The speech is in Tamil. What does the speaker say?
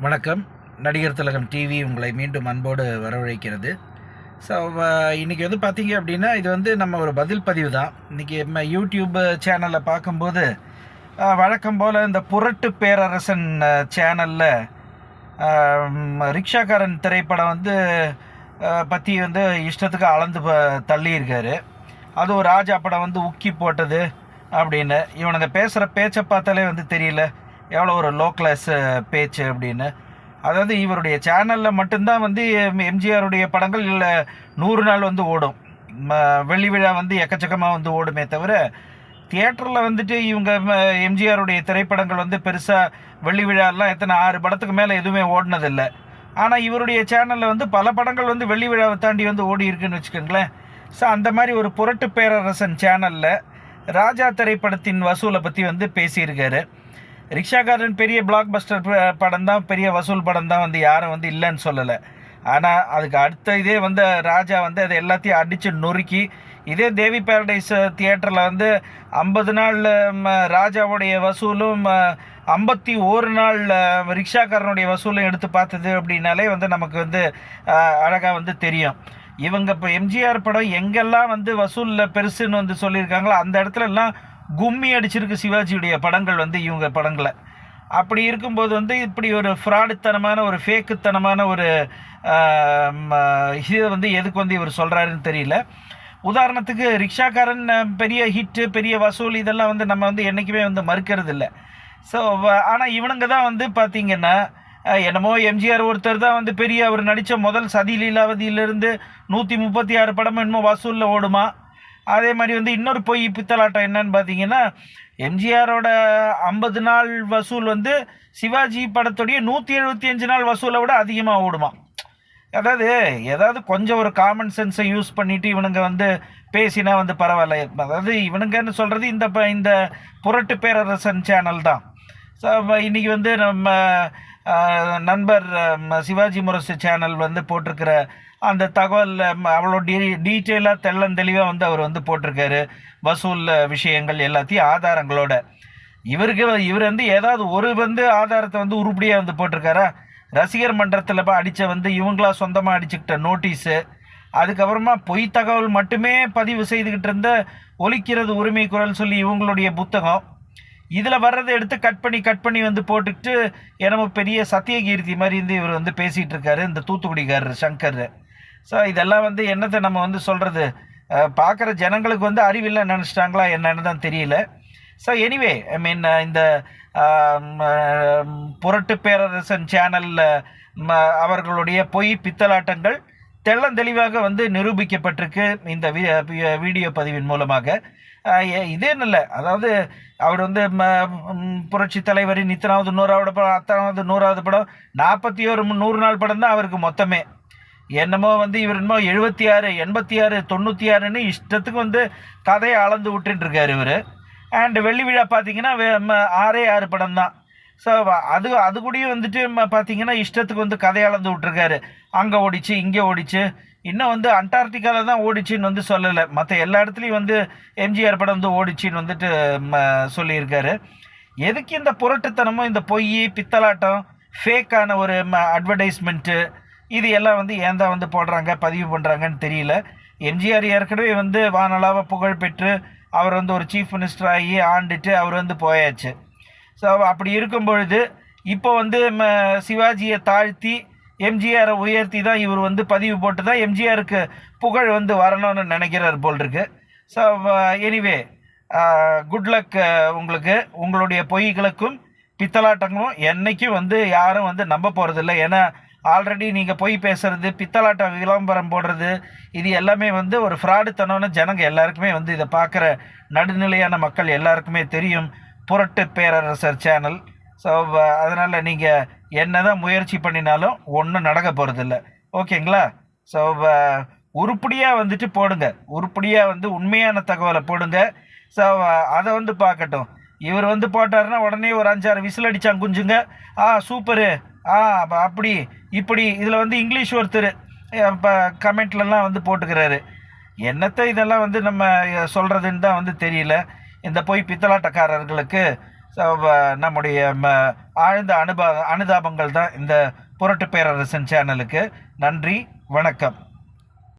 வணக்கம். நடிகர் திலகம் டிவி உங்களை மீண்டும் அன்போடு வரவழைக்கிறது. ஸோ இன்றைக்கி வந்து பார்த்தீங்க அப்படின்னா இது வந்து நம்ம ஒரு பதில் பதிவு தான். இன்றைக்கி நம்ம யூடியூப் சேனலில் பார்க்கும்போது வழக்கம் போல் இந்த புரட்டு பேரரசன் சேனலில் ரிக்ஷாக்காரன் திரைப்படம் வந்து பற்றி வந்து இஷ்டத்துக்கு அளந்து ப- தள்ளியிருக்காரு. அதுவும் ராஜா படம் வந்து உக்கி போட்டது அப்படின்னு. இவனுங்க பேசுகிற பேச்சை பார்த்தாலே வந்து தெரியல. எவ்வளோ ஒரு லோ கிளாஸ் பேச்சு அப்படின்னு. அதாவது இவருடைய சேனலில் மட்டும்தான் வந்து எம்- எம்ஜிஆருடைய படங்கள் இல்லை நூறு நாள் வந்து ஓடும். ம- வெள்ளி விழா வந்து எக்கச்சக்கமாக வந்து ஓடுமே தவிர தியேட்டரில் வந்துட்டு இவங்க ம- எம்ஜிஆருடைய திரைப்படங்கள் வந்து பெருசாக வெள்ளி விழாலாம் எத்தனை ஆறு படத்துக்கு மேலே எதுவுமே ஓடினதில்லை. ஆனால் இவருடைய சேனலில் வந்து பல படங்கள் வந்து வெள்ளி விழாவை தாண்டி வந்து ஓடி இருக்குன்னு வச்சுக்கோங்களேன். ஸோ அந்த மாதிரி ஒரு புரட்டு பேரரசன் சேனலில் ராஜா திரைப்படத்தின் வசூலை பற்றி வந்து பேசியிருக்காரு. ரிக்ஷாக்காரன் பெரிய பிளாக் பஸ்டர் படம் தான் பெரிய வசூல் படம் தான் வந்து யாரும் வந்து இல்லைன்னு சொல்லலை. ஆனால் அதுக்கு அடுத்த இதே வந்து ராஜா வந்து அதை எல்லாத்தையும் அடித்து நொறுக்கி இதே தேவி பேரடைஸ் தியேட்டரில் வந்து ஐம்பது நாள் ராஜாவுடைய வசூலும் ஐம்பத்தி ஒரு நாள் ரிக்ஷாக்காரனுடைய வசூலும் எடுத்து பார்த்தது அப்படின்னாலே வந்து நமக்கு வந்து அழகாக வந்து தெரியும். இவங்க இப்போ எம்ஜிஆர் படம் எங்கெல்லாம் வந்து வசூலில் பெருசுன்னு வந்து சொல்லியிருக்காங்களோ அந்த இடத்துல எல்லாம் கும்மி அடிச்சிருக்கு சிவாஜியுடைய படங்கள் வந்து இவங்க படங்களை. அப்படி இருக்கும்போது வந்து இப்படி ஒரு ஃப்ராடுத்தனமான ஒரு ஃபேக்குத்தனமான ஒரு இதை வந்து எதுக்கு வந்து இவர் சொல்கிறாருன்னு தெரியல. உதாரணத்துக்கு ரிக்ஷாக்காரன் பெரிய ஹிட்டு பெரிய வசூல் இதெல்லாம் வந்து நம்ம வந்து என்றைக்குமே வந்து மறுக்கிறது இல்லை ஸோ ஆனால் இவனுங்க தான் வந்து பார்த்திங்கன்னா என்னமோ எம்ஜிஆர் ஒருத்தர் தான் வந்து பெரிய அவர் நடித்த முதல் சதி லீலாவதியிலிருந்து நூற்றி முப்பத்தி ஆறு படமும் என்னமோ வசூலில் ஓடுமா? அதே மாதிரி வந்து இன்னொரு பொய் பித்தலாட்டம் என்னன்னு பார்த்தீங்கன்னா எம்ஜிஆரோட ஐம்பது நாள் வசூல் வந்து சிவாஜி படத்துடைய நூற்றி எழுபத்தி அஞ்சு நாள் வசூலை விட அதிகமாக ஓடுமா? அதாவது ஏதாவது கொஞ்சம் ஒரு காமன் சென்ஸை யூஸ் பண்ணிவிட்டு இவனுங்க வந்து பேசினா வந்து பரவாயில்ல. அதாவது இவனுங்கன்னு சொல்கிறது இந்த ப- இந்த புரட்டு பேரரசன் சேனல் தான். ஸோ இன்றைக்கி வந்து நம்ம நண்பர் சிவாஜி முரசு சேனல் வந்து போட்டிருக்கிற அந்த தகவல் அவ்வளோ டீ டீட்டெயிலாக தெள்ளந்தெளிவாக வந்து அவர் வந்து போட்டிருக்காரு. வசூல் விஷயங்கள் எல்லாத்தையும் ஆதாரங்களோட. இவருக்கு இவர் வந்து ஏதாவது ஒரு வந்து ஆதாரத்தை வந்து உருப்படியாக வந்து போட்டிருக்காரா? ரசிகர் மன்றத்தில் அடித்த வந்து இவங்களா சொந்தமாக அடிச்சுக்கிட்ட நோட்டீஸு அதுக்கப்புறமா பொய் தகவல் மட்டுமே பதிவு செய்துக்கிட்டு இருந்த ஒலிக்கிறது உரிமை குரல் சொல்லி இவங்களுடைய புத்தகம். இதில் வர்றதை எடுத்து கட் பண்ணி கட் பண்ணி வந்து போட்டுக்கிட்டு என்னமோ பெரிய சத்தியகீர்த்தி மாதிரி வந்து இவர் வந்து பேசிகிட்டு இருக்காரு இந்த தூத்துக்குடிக்காரர் சங்கர் ஸோ இதெல்லாம் வந்து என்னத்தை நம்ம வந்து சொல்கிறது பார்க்குற ஜனங்களுக்கு வந்து அறிவில்லை நினச்சிட்டாங்களா என்னன்னு தான் தெரியல. ஸோ எனிவே ஐ மீன் இந்த புரட்டு பேரரசன் சேனலில் அவர்களுடைய பொய் பித்தலாட்டங்கள் தெள்ளந்தெளிவாக வந்து நிரூபிக்கப்பட்டிருக்கு இந்த வீடியோ பதிவின் மூலமாக. இதே இல்லை அதாவது அவர் வந்து ம- புரட்சி தலைவரின் இத்தனாவது நூறாவது படம் அத்தனாவது நூறாவது படம் நாற்பத்தி ஒரு நூறு நாள் படம் தான் அவருக்கு மொத்தமே. என்னமோ வந்து இவர் என்னமோ எழுபத்தி ஆறு எண்பத்தி ஆறு தொண்ணூற்றி ஆறுன்னு இஷ்டத்துக்கு வந்து கதையை அளந்து விட்டுட்டு இவர். அண்டு வெள்ளி விழா பார்த்தீங்கன்னா ஆறே ஆறு படம் தான். ஸோ அது அது கூடயும் வந்துட்டு ம- பார்த்தீங்கன்னா இஷ்டத்துக்கு வந்து கதை அளந்து விட்டுருக்காரு. அங்கே ஓடிச்சு இங்கே ஓடிச்சு. இன்னும் வந்து அண்டார்டிகாவில் தான் ஓடிச்சுன்னு வந்து சொல்லலை. மற்ற எல்லா இடத்துலையும் வந்து எம்ஜிஆர் படம் வந்து ஓடிச்சின்னு வந்துட்டு ம, சொல்லியிருக்காரு. எதுக்கு இந்த புரட்டுத்தனமும் இந்த பொய் பித்தலாட்டம் ஃபேக்கான ஒரு அட்வர்டைஸ்மெண்ட்டு இது எல்லாம் வந்து ஏன் தான் வந்து போடுறாங்க பதிவு பண்ணுறாங்கன்னு தெரியல. எம்ஜிஆர் ஏற்கனவே வந்து வானலாவை புகழ் பெற்று அவர் வந்து ஒரு சீஃப் மினிஸ்டர் ஆகி ஆண்டுட்டு அவர் வந்து போயாச்சு. ஸோ அப்படி இருக்கும் பொழுது இப்போ வந்து ம, சிவாஜியை தாழ்த்தி எம்ஜிஆரை உயர்த்தி தான் இவர் வந்து பதிவு போட்டு தான் எம்ஜிஆருக்கு புகழ் வந்து வரணும்னு நினைக்கிறார் போல் இருக்கு. ஸோ எனிவே குட் லக் உங்களுக்கு. உங்களுடைய பொய்களுக்கும் பித்தலாட்டங்களும் என்றைக்கும் வந்து யாரும் வந்து நம்ப போகிறதில்ல ஏன்னா ஆல்ரெடி நீங்கள் பொய் பேசுறது பித்தலாட்டம் விளம்பரம் போடுறது இது எல்லாமே வந்து ஒரு ஃப்ராடுத்தனம்னு ஜனங்க எல்லாருக்குமே வந்து இதை பார்க்குற நடுநிலையான மக்கள் எல்லாருக்குமே தெரியும். புரட்டு பேரரசர் சேனல். ஸோ அதனால் நீங்கள் என்ன தான் முயற்சி பண்ணினாலும் ஒன்றும் நடக்க போகிறதில்ல ஓகேங்களா? ஸோ உருப்படியாக வந்துட்டு போடுங்க. உருப்படியாக வந்து உண்மையான தகவலை போடுங்க. ஸோ அதை வந்து பார்க்கட்டும். இவர் வந்து போட்டாருன்னா உடனே ஒரு அஞ்சாறு விசில் அடித்தாங்க குஞ்சுங்க. ஆ சூப்பரு. ஆ அப்படி இப்படி இதில் வந்து இங்கிலீஷ் ஒருத்தர் இப்போ கமெண்ட்லலாம் வந்து போட்டுக்கிறாரு. என்னத்தை இதெல்லாம் வந்து நம்ம சொல்கிறதுன்னு தான் வந்து தெரியல. இந்த போய் பித்தலாட்டக்காரர்களுக்கு நம்முடைய ம, ஆழ்ந்த அனுப அனுதாபங்கள் தான் இந்த புரட்டு பேரரசன் சேனலுக்கு நன்றி வணக்கம்.